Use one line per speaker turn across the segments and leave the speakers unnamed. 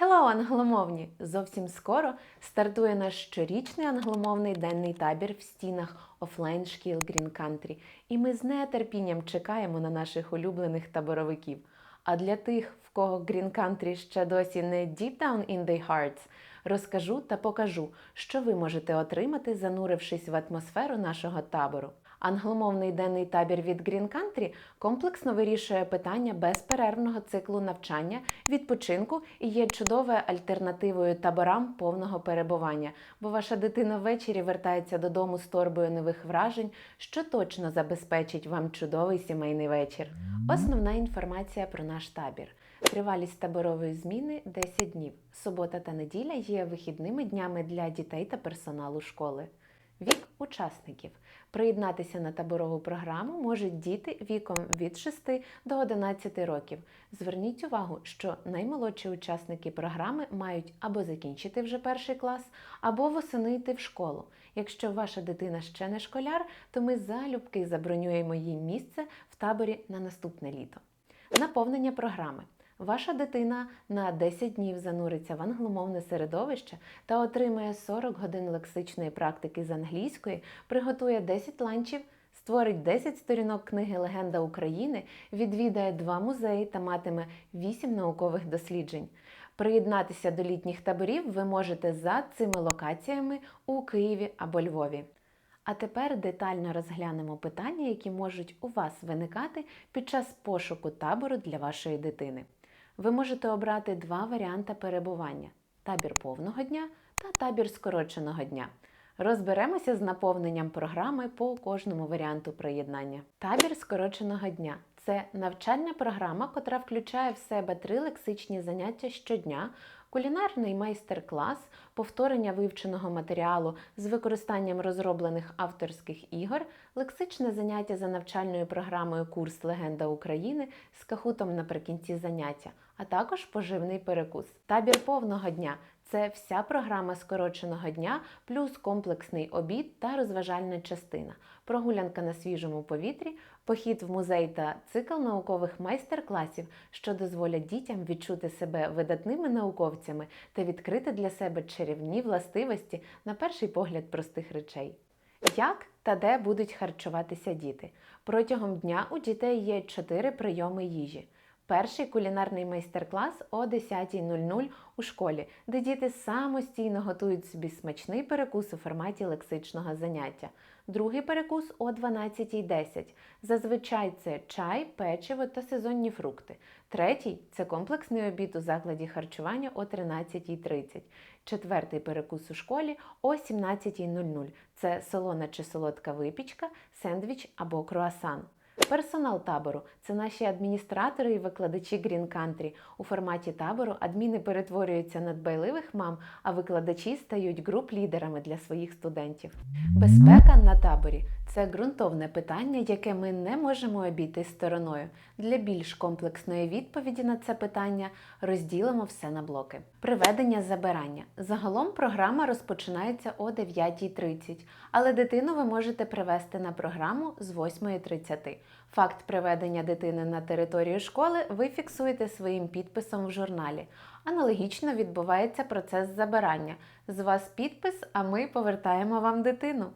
Hello, англомовні! Зовсім скоро стартує наш щорічний англомовний денний табір в стінах офлайн шкіл Green Country, і ми з нетерпінням чекаємо на наших улюблених таборовиків. А для тих, в кого Green Country ще досі не deep down in their hearts, розкажу та покажу, що ви можете отримати, занурившись в атмосферу нашого табору. Англомовний денний табір від Green Country комплексно вирішує питання безперервного циклу навчання, відпочинку і є чудовою альтернативою таборам повного перебування, бо ваша дитина ввечері вертається додому з торбою нових вражень, що точно забезпечить вам чудовий сімейний вечір. Основна інформація про наш табір. Тривалість таборової зміни 10 днів. Субота та неділя є вихідними днями для дітей та персоналу школи. Вік учасників. Приєднатися на таборову програму можуть діти віком від 6 до 11 років. Зверніть увагу, що наймолодші учасники програми мають або закінчити вже перший клас, або восени йти в школу. Якщо ваша дитина ще не школяр, то ми залюбки забронюємо їй місце в таборі на наступне літо. Наповнення програми. Ваша дитина на 10 днів зануриться в англомовне середовище та отримає 40 годин лексичної практики з англійської, приготує 10 ланчів, створить 10 сторінок книги Легенда України, відвідає два музеї та матиме 8 наукових досліджень. Приєднатися до літніх таборів ви можете за цими локаціями у Києві або Львові. А тепер детально розглянемо питання, які можуть у вас виникати під час пошуку табору для вашої дитини. Ви можете обрати два варіанти перебування: табір повного дня та табір скороченого дня. Розберемося з наповненням програми по кожному варіанту приєднання. Табір скороченого дня це навчальна програма, котра включає в себе три лексичні заняття щодня, кулінарний майстер-клас, повторення вивченого матеріалу з використанням розроблених авторських ігор, лексичне заняття за навчальною програмою Курс Легенда України з кахутом наприкінці заняття, а також поживний перекус. Табір повного дня. Це вся програма скороченого дня, плюс комплексний обід та розважальна частина, прогулянка на свіжому повітрі, похід в музей та цикл наукових майстер-класів, що дозволять дітям відчути себе видатними науковцями та відкрити для себе чарівні властивості на перший погляд простих речей. Як та де будуть харчуватися діти? Протягом дня у дітей є чотири прийоми їжі. Перший кулінарний майстер-клас о 10.00 у школі, де діти самостійно готують собі смачний перекус у форматі лексичного заняття. Другий перекус о 12.10. Зазвичай це чай, печиво та сезонні фрукти. Третій це комплексний обід у закладі харчування о 13.30. Четвертий перекус у школі о 17.00. Це солона чи солодка випічка, сендвіч або круасан. Персонал табору це наші адміністратори і викладачі Green Country. У форматі табору адміни перетворюються на дбайливих мам, а викладачі стають груп-лідерами для своїх студентів. Безпека на таборі це ґрунтовне питання, яке ми не можемо обійти стороною. Для більш комплексної відповіді на це питання розділимо все на блоки. Приведення забирання. Загалом програма розпочинається о 9.30, але дитину ви можете привести на програму з 8.30. Факт приведення дитини на територію школи ви фіксуєте своїм підписом в журналі. Аналогічно відбувається процес забирання. З вас підпис, а ми повертаємо вам дитину.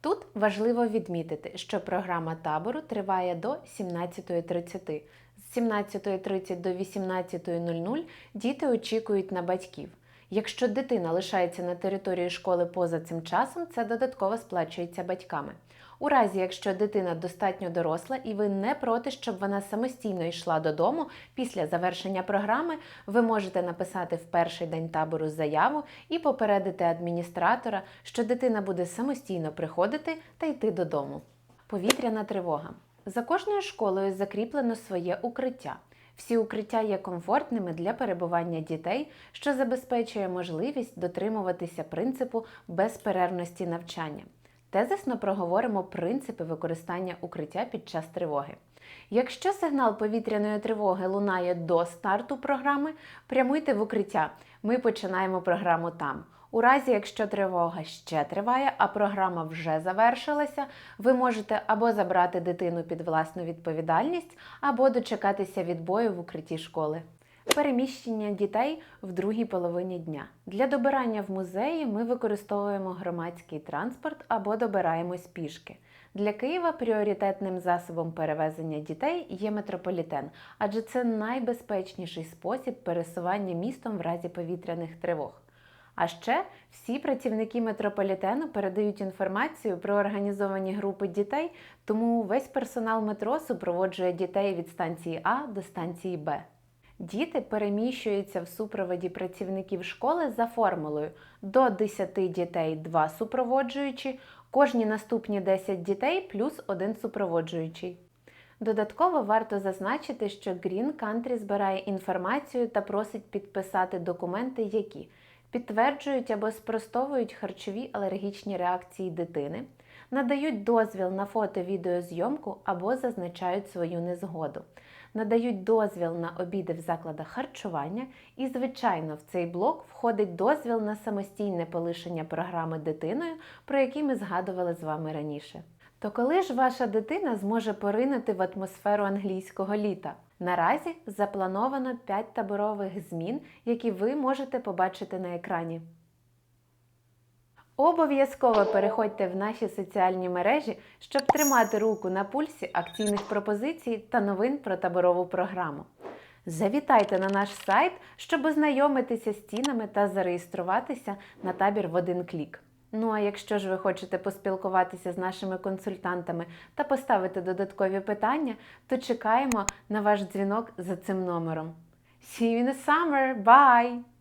Тут важливо відмітити, що програма табору триває до 17.30. З 17.30 до 18.00 діти очікують на батьків. Якщо дитина лишається на території школи поза цим часом, це додатково сплачується батьками. У разі, якщо дитина достатньо доросла і ви не проти, щоб вона самостійно йшла додому після завершення програми, ви можете написати в перший день табору заяву і попередити адміністратора, що дитина буде самостійно приходити та йти додому. Повітряна тривога. За кожною школою закріплено своє укриття. Всі укриття є комфортними для перебування дітей, що забезпечує можливість дотримуватися принципу безперервності навчання. Тезисно проговоримо принципи використання укриття під час тривоги. Якщо сигнал повітряної тривоги лунає до старту програми, прямуйте в укриття. Ми починаємо програму там. У разі, якщо тривога ще триває, а програма вже завершилася, ви можете або забрати дитину під власну відповідальність, або дочекатися відбою в укритті школи. Переміщення дітей в другій половині дня. Для добирання в музеї ми використовуємо громадський транспорт або добираємось пішки. Для Києва пріоритетним засобом перевезення дітей є метрополітен, адже це найбезпечніший спосіб пересування містом в разі повітряних тривог. А ще всі працівники метрополітену передають інформацію про організовані групи дітей, тому весь персонал метро супроводжує дітей від станції А до станції Б. Діти переміщуються в супроводі працівників школи за формулою до 10 дітей 2 супроводжуючі, кожні наступні 10 дітей плюс один супроводжуючий. Додатково варто зазначити, що Green Country збирає інформацію та просить підписати документи, які підтверджують або спростовують харчові алергічні реакції дитини, надають дозвіл на фото-відеозйомку або зазначають свою незгоду, надають дозвіл на обіди в закладах харчування, і, звичайно, в цей блок входить дозвіл на самостійне полишення програми дитиною, про які ми згадували з вами раніше. То коли ж ваша дитина зможе поринути в атмосферу англійського літа? Наразі заплановано 5 таборових змін, які ви можете побачити на екрані. Обов'язково переходьте в наші соціальні мережі, щоб тримати руку на пульсі акційних пропозицій та новин про таборову програму. Завітайте на наш сайт, щоб ознайомитися з цінами та зареєструватися на табір в один клік. Ну а якщо ж ви хочете поспілкуватися з нашими консультантами та поставити додаткові питання, то чекаємо на ваш дзвінок за цим номером. See you in the summer! Bye!